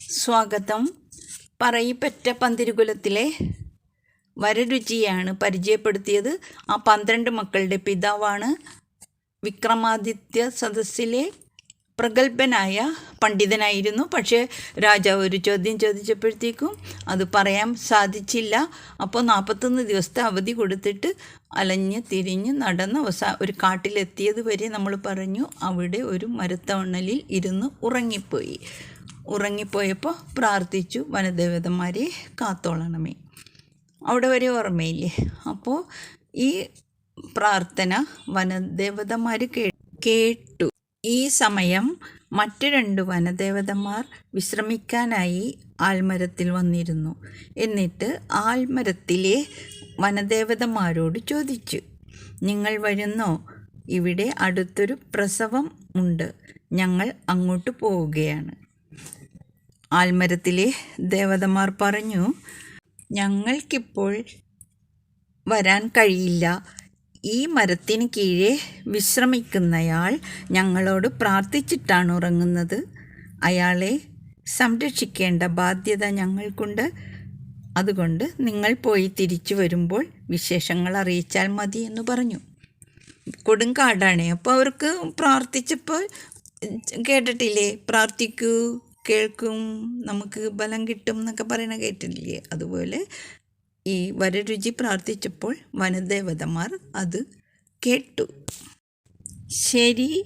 സ്വാഗതം. പറയിപ്പറ്റ പന്തിരുകുലത്തിലെ വരരുചിയാണ് പരിചയപ്പെടുത്തിയത്. ആ പന്ത്രണ്ട് മക്കളുടെ പിതാവാണ് വിക്രമാദിത്യ സദസ്സിലെ പ്രഗത്ഭനായ പണ്ഡിതനായിരുന്നു. പക്ഷേ രാജാവ് ഒരു ചോദ്യം ചോദിച്ചപ്പോഴത്തേക്കും അത് പറയാൻ സാധിച്ചില്ല. അപ്പോൾ നാൽപ്പത്തൊന്ന് ദിവസത്തെ അവധി കൊടുത്തിട്ട് അലഞ്ഞ് തിരിഞ്ഞ് നടന്ന് അവസാ ഒരു കാട്ടിലെത്തിയത് വരെ നമ്മൾ പറഞ്ഞു അവിടെ ഒരു മരത്തവണലിൽ ഇരുന്ന് ഉറങ്ങിപ്പോയി. ഉറങ്ങിപ്പോയപ്പോൾ പ്രാർത്ഥിച്ചു വനദേവതന്മാരെ കാത്തോളണമേ. അവിടെ വരെ ഓർമ്മയില്ലേ? അപ്പോൾ ഈ പ്രാർത്ഥന വനദേവതന്മാർ കേ കേട്ടു. ഈ സമയം മറ്റു രണ്ട് വനദേവതമാർ വിശ്രമിക്കാനായി ആൽമരത്തിൽ വന്നിരുന്നു. എന്നിട്ട് ആൽമരത്തിലെ വനദേവതമാരോട് ചോദിച്ചു നിങ്ങൾ വരുന്നോ? ഇവിടെ അടുത്തൊരു പ്രസവം ഉണ്ട്. ഞങ്ങൾ അങ്ങോട്ട് പോവുകയാണ്. ആൽമരത്തിലെ ദേവതമാർ പറഞ്ഞു ഞങ്ങൾക്കിപ്പോൾ വരാൻ കഴിയില്ല. ഈ മരത്തിന് കീഴെ വിശ്രമിക്കുന്നയാൾ ഞങ്ങളോട് പ്രാർത്ഥിച്ചിട്ടാണ് ഉറങ്ങുന്നത്. അയാളെ സംരക്ഷിക്കേണ്ട ബാധ്യത ഞങ്ങൾക്കുണ്ട്. അതുകൊണ്ട് നിങ്ങൾ പോയി തിരിച്ചു വരുമ്പോൾ വിശേഷങ്ങൾ അറിയിച്ചാൽ മതി എന്ന് പറഞ്ഞു. കൊടുങ്കാടാണ് അപ്പോൾ അവർക്ക് പ്രാർത്ഥിച്ചപ്പോൾ കേട്ടിട്ടില്ലേ? പ്രാർത്ഥിക്കൂ. കേൾക്കും നമുക്ക് ബലം കിട്ടും എന്നൊക്കെ പറയണ കേട്ടിട്ടില്ലേ? അതുപോലെ ഈ വരരുചി പ്രാർത്ഥിച്ചപ്പോൾ വനദേവതമാർ അത് കേട്ടു. ശരി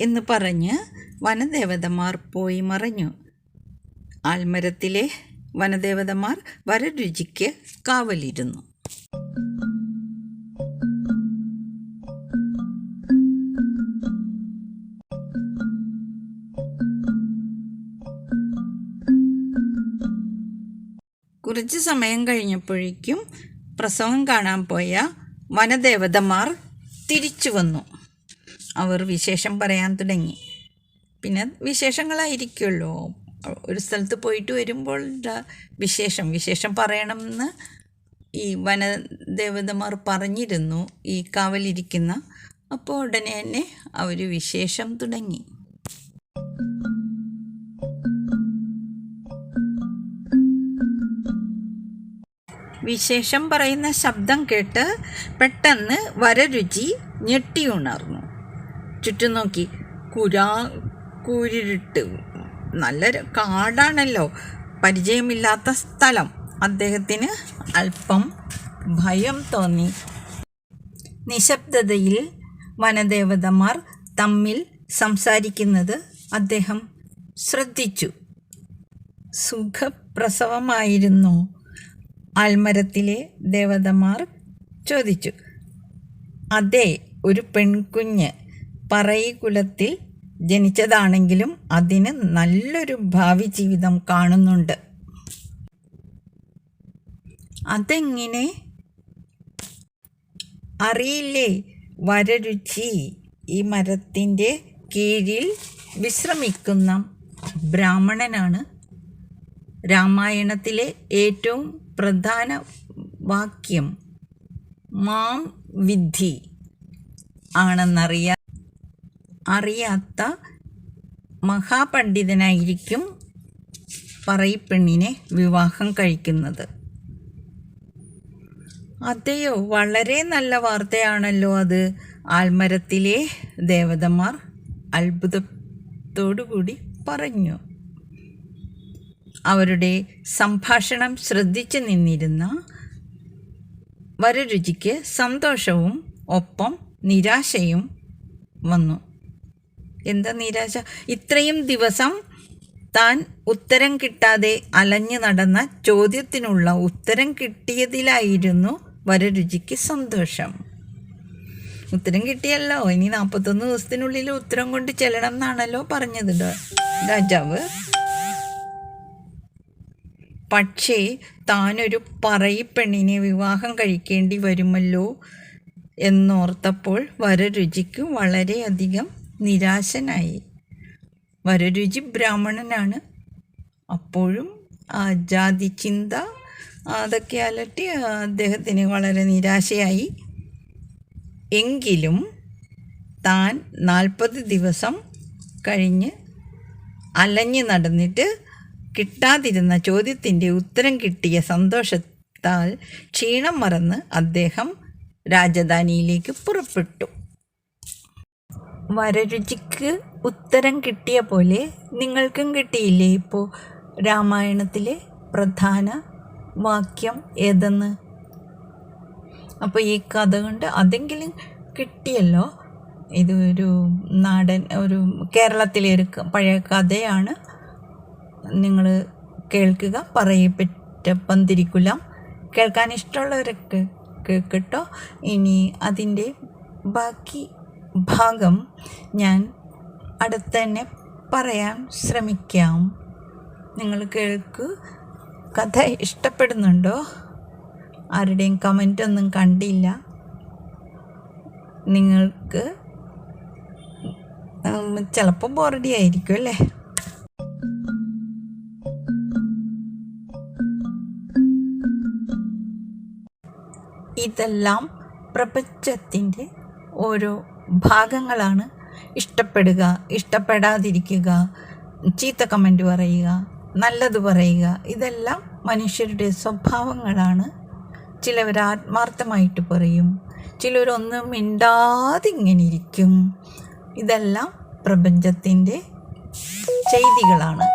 എന്ന് പറഞ്ഞ് വനദേവതമാർ പോയി മറഞ്ഞു. ആൽമരത്തിലെ വനദേവതമാർ വരരുചിക്ക് കാവലിരുന്നു. കുറച്ച് സമയം കഴിഞ്ഞപ്പോഴേക്കും പ്രസവം കാണാൻ പോയ വനദേവതമാർ തിരിച്ചു വന്നു. അവർ വിശേഷം പറയാൻ തുടങ്ങി. പിന്നെ വിശേഷങ്ങളായിരിക്കുമല്ലോ. ഒരു സ്ഥലത്ത് പോയിട്ട് വരുമ്പോൾ വിശേഷം വിശേഷം പറയണമെന്ന് ഈ വനദേവതമാർ പറഞ്ഞിരുന്നു. ഈ കാവലിരിക്കുന്ന. അപ്പോൾ ഉടനെ തന്നെ അവർ വിശേഷം തുടങ്ങി. വിശേഷം പറയുന്ന ശബ്ദം കേട്ട് പെട്ടെന്ന് വരരുചി ഞെട്ടി ഉണർന്നു. ചുറ്റും നോക്കി. കുരാ കുരിട്ട് നല്ല കാടാണല്ലോ. പരിചയമില്ലാത്ത സ്ഥലം. അദ്ദേഹത്തിന് അല്പം ഭയം തോന്നി. നിശബ്ദതയിൽ വനദേവതമാർ തമ്മിൽ സംസാരിക്കുന്നത് അദ്ദേഹം ശ്രദ്ധിച്ചു. സുഖപ്രസവമായിരുന്നു. ആൽമരത്തിലെ ദേവതമാർ ചോദിച്ചു അതെ ഒരു പെൺകുഞ്ഞ് പറയികുലത്തിൽ ജനിച്ചതാണെങ്കിലും അതിന് നല്ലൊരു ഭാവി ജീവിതം കാണുന്നുണ്ട്. അതെങ്ങനെ? അറിയില്ലേ വരരുചി ഈ മരത്തിന്റെ കീഴിൽ വിശ്രമിക്കുന്ന ബ്രാഹ്മണനാണ് രാമായണത്തിലെ ഏറ്റവും പ്രധാന വാക്യം മാം വിദ്ധി ആണെന്നറിയാ. അറിയാത്ത മഹാപണ്ഡിതനായിരിക്കും പറയിപ്പെണ്ണിനെ വിവാഹം കഴിക്കുന്നത്. അതെയോ? വളരെ നല്ല വാർത്തയാണല്ലോ അത്. ആൽമരത്തിലെ ദേവതമാർ അത്ഭുതത്തോടുകൂടി പറഞ്ഞു. അവരുടെ സംഭാഷണം ശ്രദ്ധിച്ചു നിന്നിരുന്ന വരരുചിക്ക് സന്തോഷവും ഒപ്പം നിരാശയും വന്നു. എന്താ നിരാശ? ഇത്രയും ദിവസം താൻ ഉത്തരം കിട്ടാതെ അലഞ്ഞു നടന്ന ചോദ്യത്തിനുള്ള ഉത്തരം കിട്ടിയതിലായിരുന്നു വരരുചിക്ക് സന്തോഷം. ഉത്തരം കിട്ടിയല്ലോ. ഇനി നാൽപ്പത്തൊന്ന് ദിവസത്തിനുള്ളിൽ ഉത്തരം കൊണ്ട് ചെല്ലണം എന്നാണല്ലോ പറഞ്ഞത് രാജാവ്. പക്ഷേ താനൊരു പറയിപ്പെണ്ണിനെ വിവാഹം കഴിക്കേണ്ടി വരുമല്ലോ എന്നോർത്തപ്പോൾ വരരുചിക്ക് വളരെയധികം നിരാശനായി. വരരുചി ബ്രാഹ്മണനാണ്. അപ്പോഴും ആ ജാതി ചിന്ത അതൊക്കെ അലട്ടി അദ്ദേഹത്തിന് വളരെ നിരാശയായി. എങ്കിലും താൻ നാൽപ്പത് ദിവസം കഴിഞ്ഞ് അലഞ്ഞ് നടന്നിട്ട് കിട്ടാതിരുന്ന ചോദ്യത്തിന്റെ ഉത്തരം കിട്ടിയ സന്തോഷത്താൽ ക്ഷീണം മറന്ന് അദ്ദേഹം രാജധാനിയിലേക്ക് പുറപ്പെട്ടു. വരരുചിക്ക് ഉത്തരം കിട്ടിയ പോലെ നിങ്ങൾക്കും കിട്ടിയില്ലേ ഇപ്പോൾ രാമായണത്തിലെ പ്രധാന വാക്യം ഏതെന്ന്? അപ്പോൾ ഈ കഥ കൊണ്ട് അതെങ്കിലും കിട്ടിയല്ലോ? ഇത് ഒരു നാടൻ ഒരു കേരളത്തിലെ ഒരു പഴയ കഥയാണ്. നിങ്ങൾ കേൾക്കുക പറയപ്പെട്ട തിരിക്കില്ല കേൾക്കാൻ ഇഷ്ടമുള്ളവരൊക്കെ കേൾക്കട്ടോ. ഇനി അതിന്റെ ബാക്കി ഭാഗം ഞാൻ അടുത്ത് തന്നെ പറയാൻ ശ്രമിക്കാം. നിങ്ങൾ കേൾക്ക് കഥ ഇഷ്ടപ്പെടുന്നുണ്ടോ? ആരുടെയും കമന്റ് ഒന്നും കണ്ടില്ല. നിങ്ങൾക്ക് ചിലപ്പോൾ ബോറടി ആയിരിക്കും അല്ലേ? ഇതെല്ലാം പ്രപഞ്ചത്തിന്റെ ഓരോ ഭാഗങ്ങളാണ്. ഇഷ്ടപ്പെടുക ഇഷ്ടപ്പെടാതിരിക്കുക ചീത്ത കമന്റ് പറയുക നല്ലത് പറയുക ഇതെല്ലാം മനുഷ്യരുടെ സ്വഭാവങ്ങളാണ്. ചിലവർ ആത്മാർത്ഥമായിട്ട് പറയും. ചിലരൊന്നും മിണ്ടാതെ ഇങ്ങനെ ഇരിക്കും. ഇതെല്ലാം പ്രപഞ്ചത്തിന്റെ ചെയ്തികളാണ്.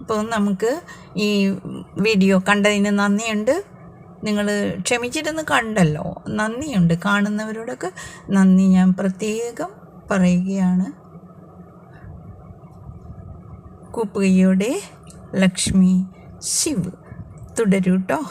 അപ്പോൾ നമുക്ക് ഈ വീഡിയോ കണ്ടതിന് നന്ദിയുണ്ട്. നിങ്ങൾ ക്ഷമിച്ചിരുന്ന് കണ്ടല്ലോ. നന്ദിയുണ്ട്. കാണുന്നവരോടൊക്കെ നന്ദി. ഞാൻ പ്രത്യേകം പറയുകയാണ്. കൂപ്പുകയോടെ ലക്ഷ്മി ശിവ് തുടരൂ കേട്ടോ